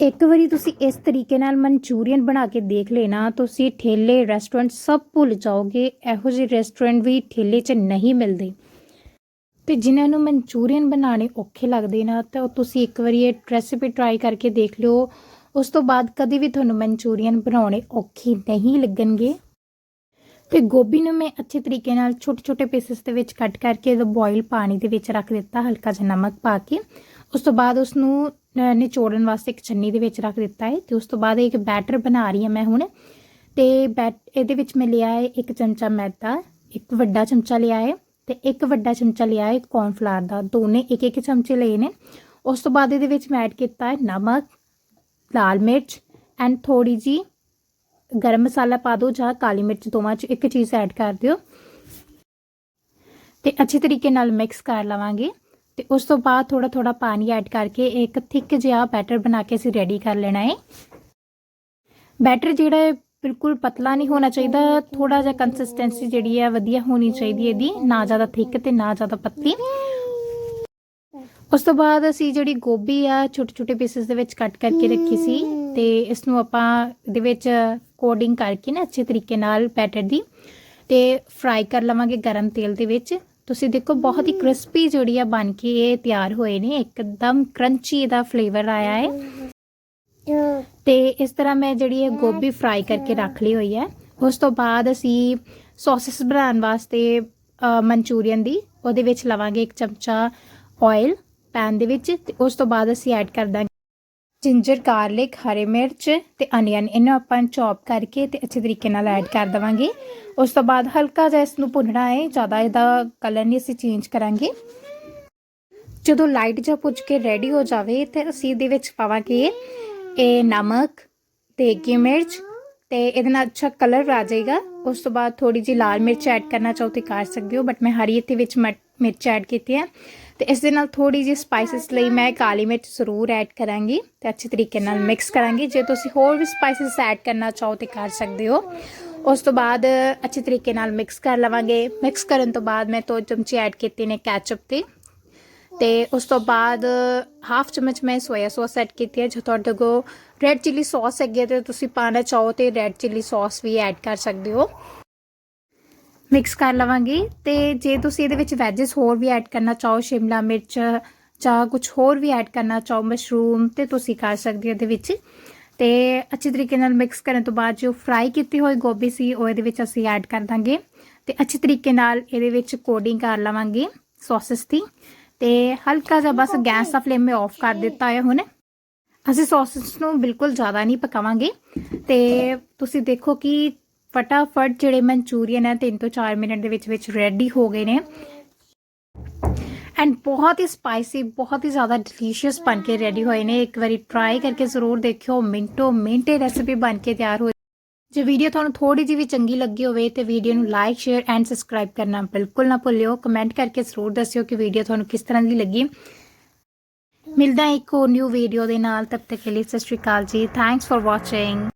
ਇੱਕ ਵਾਰੀ ਤੁਸੀਂ ਇਸ ਤਰੀਕੇ ਨਾਲ ਮਨਚੂਰੀਅਨ ਬਣਾ ਕੇ ਦੇਖ ਲੈਣਾ, ਤੁਸੀਂ ਠੇਲੇ ਰੈਸਟੋਰੈਂਟ ਸਭ ਭੁੱਲ ਜਾਓਗੇ, ਇਹੋ ਜਿਹੇ ਰੈਸਟੋਰੈਂਟ ਵੀ ਠੇਲੇ 'ਚ ਨਹੀਂ ਮਿਲਦੇ। ਤੇ ਜਿਨ੍ਹਾਂ ਨੂੰ ਮਨਚੂਰੀਅਨ ਬਣਾਉਣੇ ਔਖੇ ਲੱਗਦੇ ਨਾ, ਤਾਂ ਉਹ ਤੁਸੀਂ ਇੱਕ ਵਾਰੀ ਇਹ ਰੈਸਿਪੀ ਟਰਾਈ ਕਰਕੇ ਦੇਖ ਲਿਓ। ਉਸ ਤੋਂ ਬਾਅਦ ਕਦੇ ਵੀ ਤੁਹਾਨੂੰ ਮਨਚੂਰੀਅਨ ਬਣਾਉਣੇ ਔਖੇ ਨਹੀਂ ਲੱਗਣਗੇ। ਤੇ ਗੋਭੀ ਨੂੰ ਮੈਂ ਅੱਛੇ ਤਰੀਕੇ ਨਾਲ ਛੋਟੇ ਛੋਟੇ ਪੀਸਸ ਦੇ ਵਿੱਚ ਕੱਟ ਕਰਕੇ ਉਹ ਬੋਇਲ ਪਾਣੀ ਦੇ ਵਿੱਚ ਰੱਖ ਦਿੱਤਾ, ਹਲਕਾ ਜਿਹਾ ਨਮਕ ਪਾ ਕੇ। ਉਸ ਤੋਂ ਬਾਅਦ ਉਸ ਨੂੰ ਨਿਚੋੜਨ ਵਾਸਤੇ ਇੱਕ ਛੰਨੀ ਦੇ ਵਿੱਚ ਰੱਖ ਦਿੱਤਾ ਹੈ ਤੇ ਉਸ ਤੋਂ ਬਾਅਦ ਇੱਕ ਬੈਟਰ ਬਣਾ ਰਹੀ ਹਾਂ ਮੈਂ ਹੁਣ ਤੇ ਬੈਟ ਇਹਦੇ ਵਿੱਚ ਮੈਂ ਲਿਆ ਹੈ ਇੱਕ ਚਮਚਾ ਮੈਦਾ, ਇੱਕ ਵੱਡਾ ਚਮਚਾ ਲਿਆ ਹੈ ਤੇ ਇੱਕ ਵੱਡਾ ਚਮਚਾ ਲਿਆ ਹੈ ਕੌਰਨਫਲਾਰ ਦਾ। ਦੋਨੇ ਇੱਕ ਇੱਕ ਚਮਚੇ ਲਏ ਨੇ। ਉਸ ਤੋਂ ਬਾਅਦ ਇਹਦੇ ਵਿੱਚ ਮੈਂ ਐਡ ਕੀਤਾ ਹੈ ਨਮਕ, ਲਾਲ ਮਿਰਚ ਐਂਡ ਥੋੜੀ ਜੀ ਗਰਮ ਮਸਾਲਾ ਪਾ ਦਿਓ ਜਾਂ ਕਾਲੀ ਮਿਰਚ ਦੋਵਾਂ ਚ ਇੱਕ ਚੀਜ਼ ਐਡ ਕਰ ਦਿਓ। ਤੇ ਅੱਛੇ ਤਰੀਕੇ ਨਾਲ ਮਿਕਸ ਕਰ ਲਵਾਂਗੇ। ਤੇ ਉਸ ਤੋਂ ਬਾਅਦ ਥੋੜਾ ਥੋੜਾ ਪਾਣੀ ਐਡ ਕਰਕੇ ਇੱਕ ਥਿੱਕ ਜਿਹਾ ਬੈਟਰ ਬਣਾ ਕੇ ਅਸੀਂ ਰੈਡੀ ਕਰ ਲੈਣਾ ਹੈ ਬੈਟਰ ਜਿਹੜਾ ਹੈ ਬਿਲਕੁਲ ਪਤਲਾ ਨਹੀਂ ਹੋਣਾ ਚਾਹੀਦਾ ਥੋੜਾ ਜਿਹਾ ਕੰਸਿਸਟੈਂਸੀ ਜਿਹੜੀ ਹੈ ਵਧੀਆ ਹੋਣੀ ਚਾਹੀਦੀ ਹੈ ਇਹਦੀ, ਨਾ ਜ਼ਿਆਦਾ ਥਿੱਕ ਤੇ ਨਾ ਜ਼ਿਆਦਾ ਪਤਲੀ। ਉਸ ਤੋਂ ਬਾਅਦ ਅਸੀਂ ਜਿਹੜੀ ਗੋਭੀ ਆ ਛੋਟੇ ਛੋਟੇ ਪੀਸਸ ਦੇ ਵਿੱਚ ਕੱਟ ਕਰਕੇ ਰੱਖੀ ਸੀ ਤੇ ਇਸ ਨੂੰ ਆਪਾਂ ਇਹਦੇ ਵਿੱਚ ਕੋਡਿੰਗ ਕਰਕੇ ਨਾ ਅੱਛੇ ਤਰੀਕੇ ਨਾਲ ਬੈਟਰ ਦੀ ਤੇ ਫਰਾਈ ਕਰ ਲਵਾਂਗੇ ਗਰਮ ਤੇਲ ਦੇ ਵਿੱਚ। ਤੁਸੀਂ ਦੇਖੋ ਬਹੁਤ ਹੀ ਕ੍ਰਿਸਪੀ ਜਿਹੜੀ ਆ ਬਣ ਕੇ ਇਹ ਤਿਆਰ ਹੋਏ ਨੇ, ਇੱਕਦਮ ਕਰੰਚੀ ਇਹਦਾ ਫਲੇਵਰ ਆਇਆ ਹੈ। ਤੇ ਇਸ ਤਰ੍ਹਾਂ ਮੈਂ ਜਿਹੜੀ ਇਹ ਗੋਭੀ ਫਰਾਈ ਕਰਕੇ ਰੱਖ ਲਈ ਹੋਈ ਹੈ। ਉਸ ਤੋਂ ਬਾਅਦ ਅਸੀਂ ਸੌਸਸ ਬਣਾਉਣ ਵਾਸਤੇ ਮਨਚੂਰੀਅਨ ਦੀ, ਉਹਦੇ ਵਿੱਚ ਲਵਾਂਗੇ ਇੱਕ ਚਮਚਾ ਆਇਲ ਪੈਨ ਦੇ ਵਿੱਚ ਤੇ ਉਸ ਤੋਂ ਬਾਅਦ ਅਸੀਂ ਐਡ ਕਰ ਦਾਂਗੇ ਜਿੰਜਰ ਗਾਰਲਿਕ ਹਰੇ ਮਿਰਚ ਤੇ ਅਨੀਅਨ ਇਹਨੂੰ ਆਪਾਂ ਚੌਪ ਕਰਕੇ ਤੇ ਅੱਛੇ ਤਰੀਕੇ ਨਾਲ ਐਡ ਕਰ ਦਵਾਂਗੇ। ਉਸ ਤੋਂ ਬਾਅਦ ਹਲਕਾ ਜਿਹਾ ਇਸ ਨੂੰ ਭੁੰਨਣਾ ਹੈ, ਜ਼ਿਆਦਾ ਇਹਦਾ ਕਲਰ ਨਹੀਂ ਅਸੀਂ ਚੇਂਜ ਕਰਾਂਗੇ। ਜਦੋਂ ਲਾਈਟ ਜਿਹਾ ਪੁੱਜ ਕੇ ਰੈਡੀ ਹੋ ਜਾਵੇ ਤੇ ਅਸੀਂ ਇਹਦੇ ਵਿੱਚ ਪਾਵਾਂਗੇ ਇਹ ਨਮਕ ਦੇਗੀ ਮਿਰਚ ਤੇ ਇਹਦੇ ਨਾਲ ਅੱਛਾ ਕਲਰ ਆ ਜਾਏਗਾ। ਉਸ ਤੋਂ ਬਾਅਦ ਥੋੜੀ ਜੀ ਲਾਲ ਮਿਰਚ ਐਡ ਕਰਨਾ ਚਾਹੋ ਤੇ ਕਰ ਸਕਦੇ ਹੋ ਬਟ ਮੈਂ ਹਰੀ ਇੱਥੇ ਵਿੱਚ ਮ- ਮਿਰਚ ਐਡ ਕੀਤੀ ਹੈ ਤੇ ਇਸ ਦੇ ਨਾਲ ਥੋੜੀ ਜੀ ਸਪਾਈਸਸ ਲਈ ਮੈਂ ਕਾਲੀ ਮਿਰਚ ਜ਼ਰੂਰ ਐਡ ਕਰਾਂਗੀ ਤੇ ਅੱਛੇ ਤਰੀਕੇ ਨਾਲ ਮਿਕਸ ਕਰਾਂਗੀ। ਜੇ ਤੁਸੀਂ ਹੋਰ ਵੀ ਸਪਾਈਸਸ ਐਡ ਕਰਨਾ ਚਾਹੋ ਤੇ ਕਰ ਸਕਦੇ ਹੋ। ਉਸ ਤੋਂ ਬਾਅਦ ਅੱਛੇ ਤਰੀਕੇ ਨਾਲ ਮਿਕਸ ਕਰ ਲਵਾਂਗੇ। ਮਿਕਸ ਕਰਨ ਤੋਂ ਬਾਅਦ ਮੈਂ ਦੋ ਚਮਚੇ ਐਡ ਕੀਤੇ ਨੇ ਕੈਚਅਪ ਤੇ। ਤੇ ਉਸ ਤੋਂ ਬਾਅਦ ਹਾਫ ਚਮਚ ਮੈਂ ਸੋਇਆ ਸੌਸ ਐਡ ਕੀਤੀ ਹੈ। ਜੇ ਤੁਹਾਡੇ ਕੋਲ ਰੈਡ ਚਿੱਲੀ ਸੌਸ ਹੈਗੀ ਹੈ ਤੇ ਤੁਸੀਂ ਪਾਣਾ ਚਾਹੋ ਤੇ ਰੈਡ ਚਿੱਲੀ ਸੌਸ ਵੀ ਐਡ ਕਰ ਸਕਦੇ ਹੋ। ਮਿਕਸ ਕਰ ਲਵਾਂਗੇ ਤੇ ਜੇ ਤੁਸੀਂ ਇਹਦੇ ਵਿੱਚ ਵੈਜਸ ਹੋਰ ਵੀ ਐਡ ਕਰਨਾ ਚਾਹੋ, ਸ਼ਿਮਲਾ ਮਿਰਚ ਜਾਂ ਕੁਝ ਹੋਰ ਵੀ ਐਡ ਕਰਨਾ ਚਾਹੋ ਮਸ਼ਰੂਮ ਤੇ ਤੁਸੀਂ ਕਰ ਸਕਦੇ ਹੋ ਇਹਦੇ ਵਿੱਚ। ਤੇ ਅੱਛੇ ਤਰੀਕੇ ਨਾਲ ਮਿਕਸ ਕਰਨ ਤੋਂ ਬਾਅਦ ਜੋ ਫਰਾਈ ਕੀਤੀ ਹੋਈ ਗੋਭੀ ਸੀ, ਉਹ ਇਹਦੇ ਵਿੱਚ ਅਸੀਂ ਐਡ ਕਰ ਦਾਂਗੇ। ਤੇ ਅੱਛੇ ਤਰੀਕੇ ਨਾਲ ਇਹਦੇ ਵਿੱਚ ਕੋਡਿੰਗ ਕਰ ਲਵਾਂਗੇ ਸੌਸਸ ਦੀ। ਤੇ ਹਲਕਾ ਜਿਹਾ ਬਸ ਗੈਸ ਦਾ ਫਲੇਮ ਮੈਂ ਆਫ ਕਰ ਦਿੱਤਾ ਹੈ ਹੁਣ। ਅਸੀਂ ਸੌਸਸ ਨੂੰ ਬਿਲਕੁਲ ਜ਼ਿਆਦਾ ਨਹੀਂ ਪਕਾਵਾਂਗੇ। ਤੇ ਤੁਸੀਂ ਦੇਖੋ ਕਿ ਫਟਾਫਟ ਜਿਹੜੇ ਮਨਚੂਰੀਅਨ ਹੈ 3 ਤੋਂ 4 ਮਿੰਟ ਦੇ ਵਿੱਚ ਵਿੱਚ ਰੈਡੀ ਹੋ ਗਏ ਨੇ। ਐਂਡ ਬਹੁਤ ਹੀ ਸਪਾਈਸੀ ਬਹੁਤ ਹੀ ਜ਼ਿਆਦਾ ਡਿਲੀਸ਼ੀਅਸ ਬਣ ਕੇ ਰੈਡੀ ਹੋਏ ਨੇ। ਇੱਕ ਵਾਰੀ ਟਰਾਈ ਕਰਕੇ ਜ਼ਰੂਰ ਦੇਖਿਓ। ਮਿੰਟੋ ਮਿੰਟ ਇਹ ਰੈਸਿਪੀ ਬਣ ਕੇ ਤਿਆਰ ਹੋ ਜੇ ਵੀਡੀਓ ਤੁਹਾਨੂੰ ਥੋੜੀ ਜਿਹੀ ਵੀ ਚੰਗੀ ਲੱਗੀ ਹੋਵੇ, ਤੇ ਵੀਡੀਓ ਨੂੰ ਲਾਈਕ ਸ਼ੇਅਰ ਐਂਡ ਸਬਸਕ੍ਰਾਈਬ ਕਰਨਾ ਬਿਲਕੁਲ ਨਾ ਭੁੱਲਿਓ। ਕਮੈਂਟ ਕਰਕੇ ਜ਼ਰੂਰ ਦੱਸਿਓ ਕਿ ਵੀਡੀਓ ਤੁਹਾਨੂੰ ਕਿਸ ਤਰ੍ਹਾਂ ਦੀ ਲੱਗੀ। ਮਿਲਦਾ ਇੱਕ ਹੋਰ ਨਿਊ ਵੀਡੀਓ ਦੇ ਨਾਲ। ਤਬ ਤੱਕ ਲਈ ਸਤਿ ਸ਼੍ਰੀ ਅਕਾਲ ਜੀ। Thanks for watching